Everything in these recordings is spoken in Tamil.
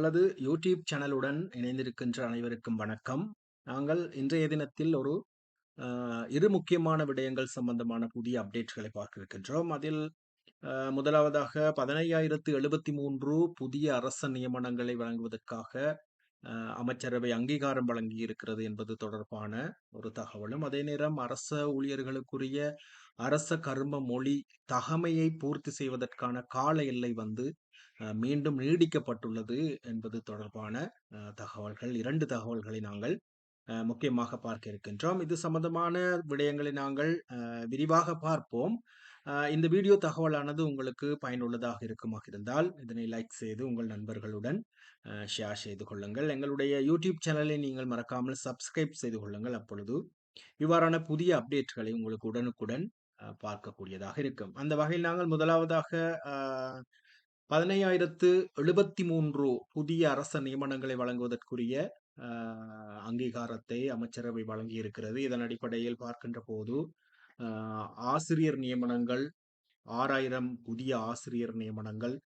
எங்களது யூடியூப் சேனலுடன் இணைந்திருக்கின்ற அனைவருக்கும் வணக்கம். நாங்கள் இன்றைய தினத்தில் ஒரு இரு முக்கியமான விடயங்கள் சம்பந்தமான புதிய அப்டேட்களை பார்க்க இருக்கின்றோம் அதில் முதலாவதாக பதினையாயிரத்து எழுபத்தி மூன்று புதிய அரச நியமனங்களை வழங்குவதற்காக அமைச்சரவை அங்கீகாரம் வழங்கி இருக்கிறது என்பது தொடர்பான ஒரு தகவலும் அதே நேரம் அரச ஊழியர்களுக்குரிய அரச கரும மொழி தகமையை பூர்த்தி செய்வதற்கான கால எல்லை வந்து மீண்டும் நீடிக்கப்பட்டுள்ளது என்பது தொடர்பான தகவல்கள். இரண்டு தகவல்களை நாங்கள் முக்கியமாக பார்க்க இருக்கின்றோம். இது சம்பந்தமான விடயங்களை நாங்கள் விரிவாக பார்ப்போம். இந்த வீடியோ தகவலானது உங்களுக்கு பயனுள்ளதாக இருக்குமாக இருந்தால் இதனை லைக் செய்து உங்கள் நண்பர்களுடன் ஷேர் செய்து கொள்ளுங்கள். எங்களுடைய யூடியூப் சேனலை நீங்கள் மறக்காமல் சப்ஸ்கிரைப் செய்து கொள்ளுங்கள். அப்பொழுது இவ்வாறான புதிய அப்டேட்களை உங்களுக்கு உடனுக்குடன் பார்க்கக்கூடியதாக இருக்கும். அந்த வகையில் நாங்கள் முதலாவதாக பதினையாயிரத்து எழுபத்தி மூன்று புதிய அரச நியமனங்களை வழங்குவதற்குரிய அஹ், அங்கீகாரத்தை அமைச்சரவை வழங்கி இருக்கிறது இதன் அடிப்படையில் பார்க்கின்ற போது ஆசிரியர் நியமனங்கள் ஆறாயிரம் புதிய ஆசிரியர் நியமனங்கள்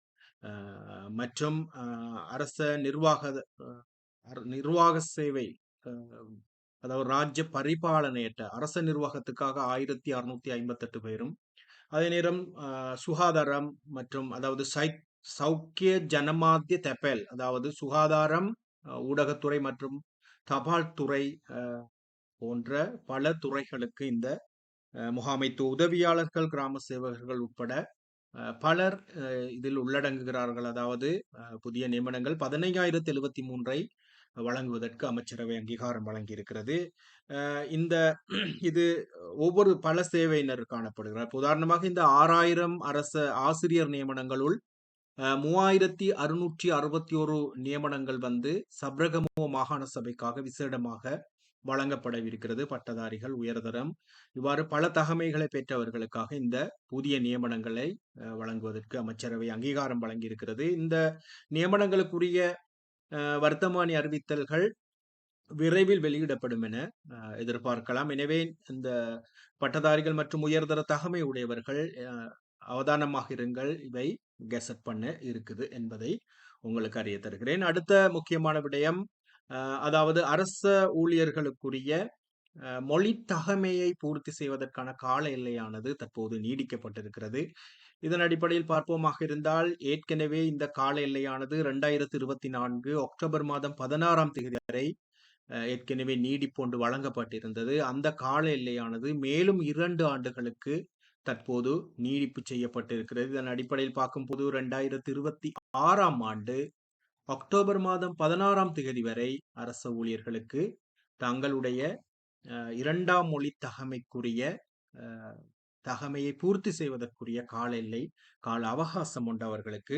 மற்றும் அரச நிர்வாக நிர்வாக சேவை அதாவது ராஜ்ய பரிபாலனையற்ற அரச நிர்வாகத்துக்காக ஆயிரத்தி அறுநூத்தி ஐம்பத்தெட்டு பேரும் அதே நேரம் சுகாதாரம் மற்றும் அதாவது சை சௌக்கிய ஜனமாத்திய தபேல் அதாவது சுகாதாரம் ஊடகத்துறை மற்றும் தபால் துறை போன்ற பல துறைகளுக்கு இந்த முகாமைத்துவ உதவியாளர்கள் கிராம சேவகர்கள் உட்பட பலர் இதில் உள்ளடங்குகிறார்கள். அதாவது புதிய நியமனங்கள் பதினைஞ்சாயிரத்தி எழுபத்தி மூன்றை வழங்குவதற்கு அமைச்சரவை அங்கீகாரம் வழங்கியிருக்கிறது. இந்த இது ஒவ்வொரு பல சேவையினர் காணப்படுகிறார். உதாரணமாக இந்த ஆறாயிரம் அரச ஆசிரியர் நியமனங்களுள் மூவாயிரத்தி அறுநூற்றி அறுபத்தி ஒரு நியமனங்கள் வந்து சப்ரகமுவ மாகாண சபைக்காக விசேடமாக வழங்கப்படவிருக்கிறது. பட்டதாரிகள் உயர்தரம். இவ்வாறு பல தகமைகளை பெற்றவர்களுக்காக இந்த புதிய நியமனங்களை வழங்குவதற்கு அமைச்சரவை அங்கீகாரம் வழங்கியிருக்கிறது. இந்த நியமனங்களுக்குரிய வர்த்தமானி அறிவித்தல்கள் விரைவில் வெளியிடப்படும் என எதிர்பார்க்கலாம். எனவே இந்த பட்டதாரிகள் மற்றும் உயர்தர தகமை உடையவர்கள் அவதானமாக இருங்கள். இவை கெசட் பண்ண இருக்குது என்பதை உங்களுக்கு அறிய தருகிறேன். அடுத்த முக்கியமான விடயம் அதாவது அரச ஊழியர்களுக்குரிய மொழி தகமையை பூர்த்தி செய்வதற்கான கால எல்லையானது தற்போது நீடிக்கப்பட்டிருக்கிறது. இதன் அடிப்படையில் பார்ப்போமாக இருந்தால் ஏற்கனவே இந்த கால எல்லையானது இரண்டாயிரத்தி இருபத்தி நான்கு அக்டோபர் மாதம் பதினாறாம் தேதி வரை ஏற்கனவே நீடிப்பொண்டு வழங்கப்பட்டிருந்தது. அந்த கால எல்லையானது மேலும் இரண்டு ஆண்டுகளுக்கு தற்போது நீடிப்பு செய்யப்பட்டிருக்கிறது. இதன் அடிப்படையில் பார்க்கும்போது இரண்டாயிரத்தி இருபத்தி ஆறாம் ஆண்டு அக்டோபர் மாதம் பதினாறாம் தேதி வரை அரச ஊழியர்களுக்கு தங்களுடைய அஹ், இரண்டாம் மொழி தகமைக்குரிய அஹ், தகமையை பூர்த்தி செய்வதற்குரிய கால எல்லை கால அவகாசம் ஒன்று அவர்களுக்கு.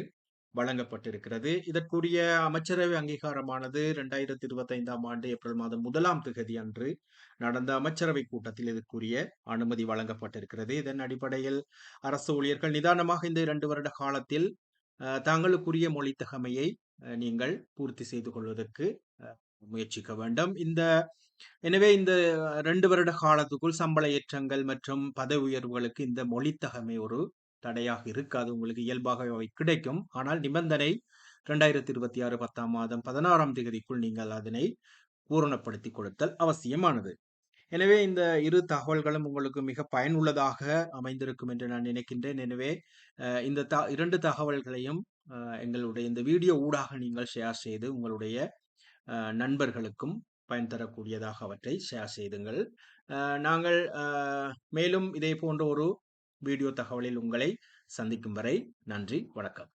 வழங்கப்பட்டிருக்கிறது. இதற்குரிய அமைச்சரவை அங்கீகாரமானது இரண்டாயிரத்தி இருபத்தைந்தாம் ஆண்டு ஏப்ரல் மாதம் முதலாம் திகதி அன்று நடந்த அமைச்சரவை கூட்டத்தில் இதற்குரிய அனுமதி வழங்கப்பட்டிருக்கிறது. இதன் அடிப்படையில் அரசு ஊழியர்கள் நிதானமாக இந்த இரண்டு வருட காலத்தில் அஹ், தங்களுக்குரிய மொழி தகமையை அஹ், நீங்கள் பூர்த்தி செய்து கொள்வதற்கு அஹ், முயற்சிக்க வேண்டும். இந்த எனவே இந்த ரெண்டு வருட காலத்துக்குள் சம்பள ஏற்றங்கள் மற்றும் பதவி உயர்வுகளுக்கு இந்த மொழித்தகமை ஒரு தடையாக இருக்காது. உங்களுக்கு இயல்பாக அவை கிடைக்கும். ஆனால் நிபந்தனை இரண்டாயிரத்தி இருபத்தி ஆறு பத்தாம் மாதம் பதினாறாம் தேதிக்குள் நீங்கள் அதனை பூரணப்படுத்தி கொடுத்தல் அவசியமானது. எனவே இந்த இரு தகவல்களும் உங்களுக்கு மிக பயனுள்ளதாக அமைந்திருக்கும் என்று நான் நினைக்கின்றேன். எனவே இந்த த இரண்டு தகவல்களையும் எங்களுடைய இந்த வீடியோ ஊடாக நீங்கள் ஷேர் செய்து உங்களுடைய நண்பர்களுக்கும் பயன் தரக்கூடியதாக அவற்றை ஷேர் செய்துங்கள். நாங்கள் மேலும் இதே போன்ற ஒரு வீடியோ தகவலில் உங்களை சந்திக்கும் வரை நன்றி வணக்கம்.